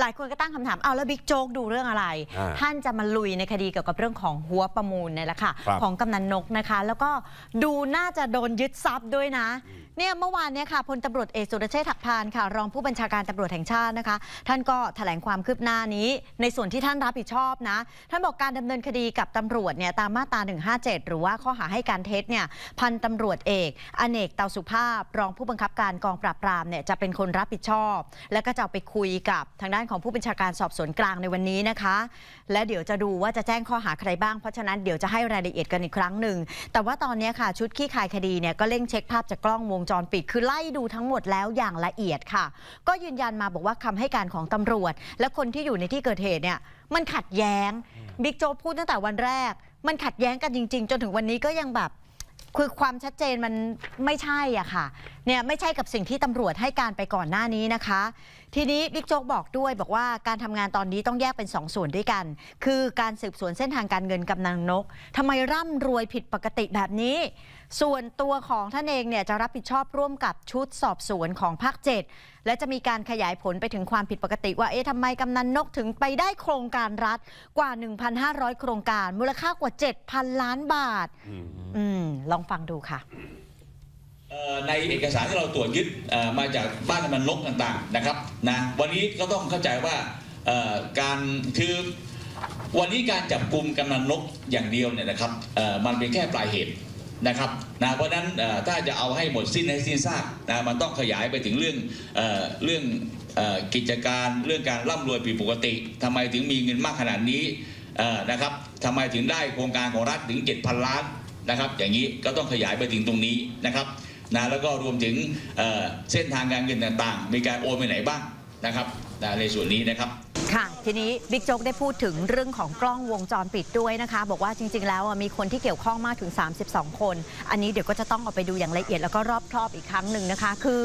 หลายคนก็ตั้งคำถามเอาแล้วบิ๊กโจ๊กดูเรื่องอะไรอ่าท่านจะมาลุยในคดีเกี่ยวกับเรื่องของหัวประมูลเนี่ยแหละค่ะครับของกำนันนกนะคะ แล้วก็ดูน่าจะโดนยึดทรัพย์ด้วยนะเนี่ยเมื่อวานเนี่ยค่ะพลตำรวจเอกสุรเชษฐ์หักพานค่ะ รองผู้บัญชาการตำรวจแห่งชาตินะคะ ท่านก็แถลงความคืบหน้านี้ ในส่วนที่ท่านรับผิดชอบนะ ท่านบอกการดำเนินคดีกับตำรวจเนี่ยตามมาตรา 157 หรือว่าข้อหาให้การเท็จเนี่ยพันตำรวจเอก อเนกเตาสุภาพ รองผู้บังคับการกองปราบปรามเนี่ยจะเป็นคนรับผิดชอบ แล้วก็จะเอาไปคุยกับทางด้านของผู้บัญชาการสอบสวนกลางในวันนี้นะคะ และเดี๋ยวจะดูว่าจะแจ้งข้อหาใครบ้างเพราะฉะนั้นเดี๋ยวจะให้รายละเอียดกันอีกครั้งหนึ่ง แต่ว่าตอนนี้ค่ะชุดขี้คายคดีเนี่ยก็เร่งเช็คภาพจากกล้องวงจรปิด คือไล่ดูทั้งหมดแล้วอย่างละเอียดค่ะ ก็ยืนยันมาบอกว่าคำให้การของตำรวจ และคนที่อยู่ในที่เกิดเหตุเนี่ยมันขัดแย้งบิ๊กโจ๊กพูดตั้งแต่วันแรก มันขัดแย้งกันจริง ๆ จนถึงวันนี้ก็ยังแบบคือความชัดเจนมันไม่ใช่อะค่ะเนี่ยไม่ใช่กับสิ่งที่ตำรวจให้การไปก่อนหน้านี้นะคะ ทีนี้บิ๊กโจ๊กบอกด้วยบอกว่าการทำงานตอนนี้ต้องแยกเป็น 2 ส่วนด้วยกัน คือการสืบสวนเส้นทางการเงินกำนันนกทำไมร่ำรวยผิดปกติแบบนี้ ส่วนตัวของท่านเองเนี่ยจะรับผิดชอบร่วมกับชุดสอบสวนของภาค 7 และจะมีการขยายผลไปถึงความผิดปกติ ว่าเอ๊ะทำไมกำนันนกถึงไปได้โครงการรัฐกว่า 1,500 โครงการ มูลค่ากว่า 7,000 ล้านบาทอืมอืมลองฟังดูค่ะเอ่อ ในเอกสารที่เราตรวจยึดมาจากบ้านกำนันนกต่างๆนะครับนะวันนี้ก็ต้องเข้าใจว่าการคือวันนี้การจับกลุ่มกำนันนกอย่างเดียวเนี่ยนะครับมันเป็นแค่ปลายเหตุนะครับนะเพราะนั้นถ้าจะเอาให้หมดสิ้นให้สิ้นซากนะมันต้องขยายไปถึงเรื่องเอเรื่องอกิจการเรื่องการร่ำรวยผิดปกติทำไมถึงมีเงินมากขนาดนี้นะครับทำไมถึงได้โครงการของรัฐถึง 7,000 ล้านนะครับ อย่างนี้ก็ต้องขยายไปถึงตรงนี้นะครับ นะแล้วก็รวมถึงเเส้นทางการเงินต่างๆ มีการโอนไปไหนบ้างนะครับในส่วนนี้นะครับค่ะ ทีนี้บิ๊กโจ๊กได้พูดถึงเรื่องของกล้องวงจรปิดด้วยนะคะ บอกว่าจริง ๆ แล้วมีคนที่เกี่ยวข้องมากถึง 32 คน อันนี้เดี๋ยวก็จะต้องเอาไปดูอย่างละเอียดแล้วก็รอบครอบอีกครั้งหนึ่งนะคะ คือ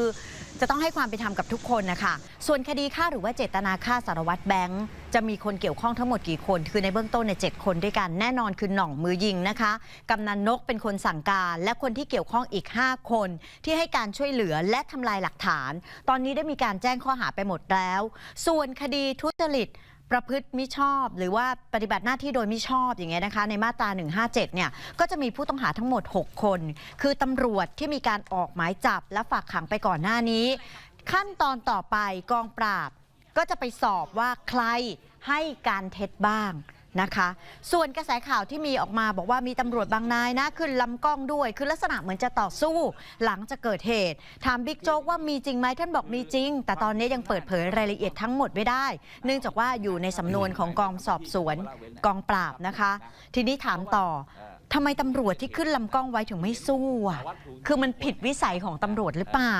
จะต้องให้ความเป็นธรรมกับทุกคนนะคะ ส่วนคดีฆ่าหรือว่าเจตนาฆ่าสารวัตรแบงค์จะมีคนเกี่ยวข้องทั้งหมดกี่คน คือในเบื้องต้นเนี่ยเจ็ดคนด้วยกันแน่นอนคือหน่องมือยิงนะคะกำนันนกเป็นคนสั่งการ และคนที่เกี่ยวข้องอีก 5 คน ที่ให้การช่วยเหลือและทำลายหลักฐาน ตอนนี้ได้มีการแจ้งข้อหาไปหมดแล้ว ส่วนคดีทุจริต ประพฤติมิชอบ หรือว่าปฏิบัติหน้าที่โดยมิชอบอย่างเงี้ยนะคะในมาตรา 157 เนี่ยก็จะมีผู้ต้องหาทั้งหมด 6 คน คือตำรวจที่มีการออกหมายจับและฝากขังไปก่อนหน้านี้ ขั้นตอนต่อไปกองปราบก็จะไปสอบว่าใครให้การเท็จบ้าง นะคะ ส่วนกระแสข่าวที่มีออกมาบอกว่ามีตำรวจบางนายนะ ขึ้นลำกล้องด้วย คือลักษณะเหมือนจะต่อสู้ หลังจะเกิดเหตุ ถามบิ๊กโจ๊กว่ามีจริงไหมท่านบอกมีจริง แต่ตอนนี้ยังเปิดเผยรายละเอียดทั้งหมดไม่ได้ เนื่องจากว่าอยู่ในสำนวนของกองสอบสวนกองปราบนะคะ ทีนี้ถามต่อทำไมตำรวจที่ขึ้นลำกล้องไว้ถึงไม่สู้อะคือมันผิดวิสัยของตำรวจหรือเปล่า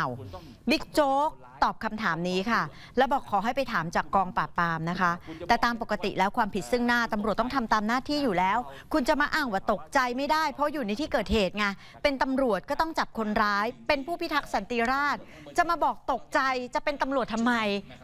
บิ๊กโจ๊ก ตอบคำถามนี้ค่ะ แล้วบอกขอให้ไปถามจากกองปราบปรามนะคะ แต่ตามปกติแล้วความผิดซึ่งหน้าตำรวจต้องทำตามหน้าที่อยู่แล้ว คุณจะมาอ้างว่าตกใจไม่ได้ เพราะอยู่ในที่เกิดเหตุไงเป็นตำรวจก็ต้องจับคนร้าย เป็นผู้พิทักษ์สันติราษฎร์จะมาบอกตกใจจะเป็นตำรวจทำไม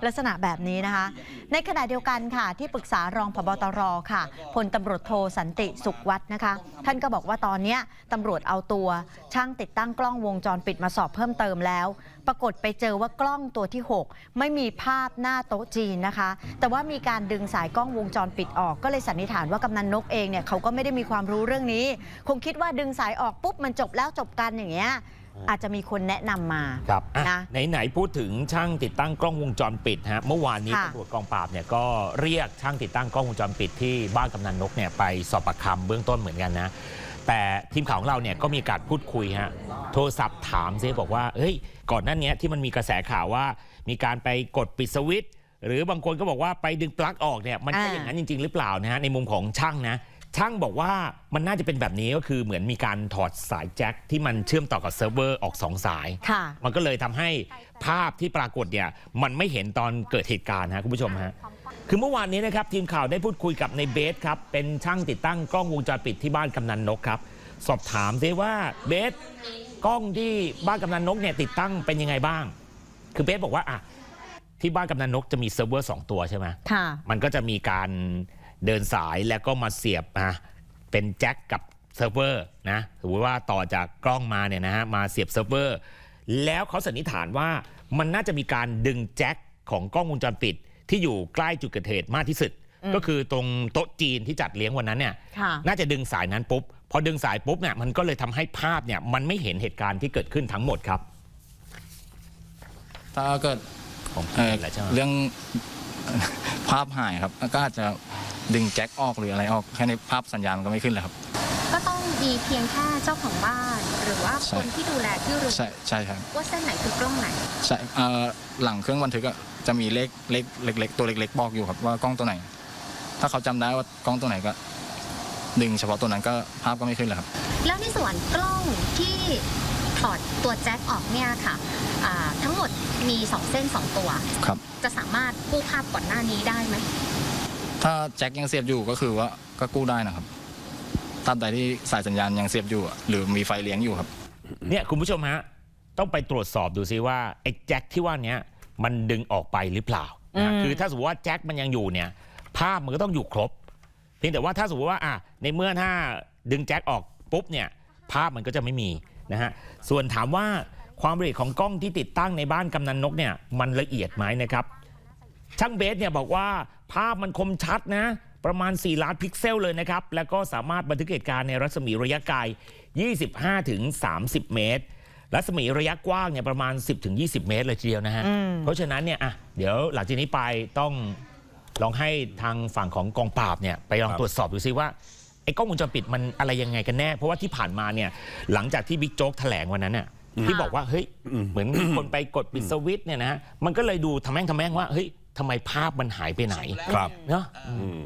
ลักษณะแบบนี้นะคะ ในขณะเดียวกันค่ะ ที่ปรึกษารองพบตรค่ะพลตำรวจโทสันติสุขวัฒน์นะคะ ท่านก็บอกว่าตอนเนี้ยตำรวจเอาตัว ช่างติดตั้งกล้องวงจรปิดมาสอบเพิ่มเติมแล้ว ปรากฏไปเจอว่ากล้องตัวที่ 6 ไม่มีภาพหน้าโต๊ะจีนนะคะ แต่ว่ามีการดึงสายกล้องวงจรปิดออกก็เลยสันนิษฐานว่ากำนันนกเองเนี่ยเขาก็ไม่ได้มีความรู้เรื่องนี้ คงคิดว่าดึงสายออกปุ๊บมันจบแล้วจบกันอย่างเงี้ยอาจจะมีคนแนะนำมาครับอะนะไหนๆพูดถึงช่างติดตั้งกล้องวงจรปิดฮะเมื่อวานนี้ค่ะตำรวจกองปราบเนี่ยก็เรียกช่างติดตั้งกล้องวงจรปิดที่บ้านกำนันนกเนี่ยไปสอบปากคำเบื้องต้นเหมือนกันนะแต่ทีมข่าวของเราเนี่ยก็มีการพูดคุยฮะ โทรศัพท์ถามซิบอกว่าเฮ้ย ก่อนหน้านี้ที่มันมีกระแสข่าวว่า มีการไปกดปิดสวิตช์หรือบางคนก็บอกว่าไปดึงปลั๊กออกเนี่ยมันใช่อ่าอย่างนั้นจริง ๆ หรือเปล่านะฮะในมุมของช่างนะช่างบอกว่ามันน่าจะเป็นแบบนี้ก็คือเหมือนมีการถอดสายแจ็คที่มันเชื่อมต่อกับเซิร์ฟเวอร์ออกสองสายค่ะมันก็เลยทำให้ภาพที่ปรากฏเนี่ยมันไม่เห็นตอนเกิดเหตุการณ์ฮะคุณผู้ชมฮะคือเมื่อวานนี้นะครับทีมข่าวได้พูดคุยกับในเบสครับ เป็นช่างติดตั้งกล้องวงจรปิดที่บ้านกำนันนกครับ สอบถามซิว่าเบส กล้องที่บ้านกำนันนกเนี่ยติดตั้งเป็นยังไงบ้าง คือเบสบอกว่าอะที่บ้านกำนันนกจะมีเซิร์ฟเวอร์สองตัวใช่ไหมค่ะ มันก็จะมีการเดินสายแล้วก็มาเสียบนะเป็นแจ็คกับเซิร์ฟเวอร์นะสมมติว่าต่อจากกล้องมาเนี่ยนะฮะมาเสียบเซิร์ฟเวอร์แล้วเขาสันนิษฐานว่ามันน่าจะมีการดึงแจ็คของกล้องวงจรปิด ที่ที่อยู่ใกล้จุดเกิดเหตุมากที่สุดอืมก็คือตรงโต๊ะจีนที่จัดเลี้ยงวันนั้นเนี่ยค่ะ น่าจะดึงสายนั้นปุ๊บ พอดึงสายปุ๊บเนี่ยมันก็เลยทำให้ภาพเนี่ยมันไม่เห็นเหตุการณ์ที่เกิดขึ้นทั้งหมดครับ ถ้าเกิดของเอ่พี่อแหละใช่ไหมเรื่องภาพหายครับก็อาจจะดึงแจ็คออกหรืออะไรออกแค่ในภาพสัญญาณมันก็ไม่ขึ้นเลยครับ ก็ต้องมีเพียงแค่เจ้าของบ้าน หรือว่าใช่คนที่ดูแลที่รู้ใช่ใช่ครับว่าเส้นไหนคือกล้องไหนใช่เอ่อหลังเครื่องบันทึกอะจะมีเลขเลขเล็กๆตัวเล็กๆบอกอยู่ครับว่ากล้องตัวไหน ถ้าเขาจำได้ว่ากล้องตัวไหนก็ ดึงเฉพาะตัวนั้นก็ภาพก็ไม่ขึ้นเลยครับ แล้วในส่วนกล้องที่ถอดตัวแจ็คออกเนี่ยค่ะอ่าทั้งหมดมี 2 เส้น 2 ตัวครับจะสามารถกู้ภาพก่อนหน้านี้ได้ไหมถ้าแจ็คยังเสียบอยู่ก็คือว่าก็กู้ได้นะครับตราบใดที่สายสัญญาณยังเสียบอยู่อะหรือมีไฟเลี้ยงอยู่ครับเนี่ยคุณผู้ชมฮะต้องไปตรวจสอบดูซิว่าไอ้แจ็คที่ว่าเนี้ยมันดึงออกไปหรือเปล่านะอืมคือถ้าสมมติว่าแจ็คมันยังอยู่เนี่ย ภาพมันก็ต้องอยู่ครบเพียงแต่ว่าถ้าสมมติว่าอะในเมื่อถ้าดึงแจ็คออกปุ๊บเนี่ยภาพมันก็จะไม่มีนะฮะส่วนถามว่าความละเอียดของกล้องที่ติดตั้งในบ้านกำนันนกเนี่ยมันละเอียดไหมนะครับช่างเบสเนี่ยบอกว่าภาพมันคมชัดนะประมาณ 4 ล้านพิกเซลเลยนะครับ แล้วก็สามารถบันทึกเหตุการณ์ในรัศมีระยะไกล 25 ถึง 30 เมตร รัศมีระยะกว้างเนี่ยประมาณ 10 ถึง 20 เมตรเลยทีเดียวนะฮะอืมเพราะฉะนั้นเนี่ยอะเดี๋ยวหลังจากนี้ไปต้อง ลองให้ทางฝั่งของกองปราบเนี่ยไปลองครับตรวจสอบดูซิว่าไอ้กล้องวงจรปิดมันอะไรยังไงกันแน่ เพราะว่าที่ผ่านมาเนี่ยหลังจากที่บิ๊กโจ๊กแถลงวันนั้นน่ะที่บอกว่าเฮ้ยอืมเหมือนมีคนไปกดปิดสวิตช์เนี่ยนะฮะมันก็เลยดูทำแม่งทำแม่งว่าเฮ้ยทำไมภาพมันหายไปไหนครับเนาะอืม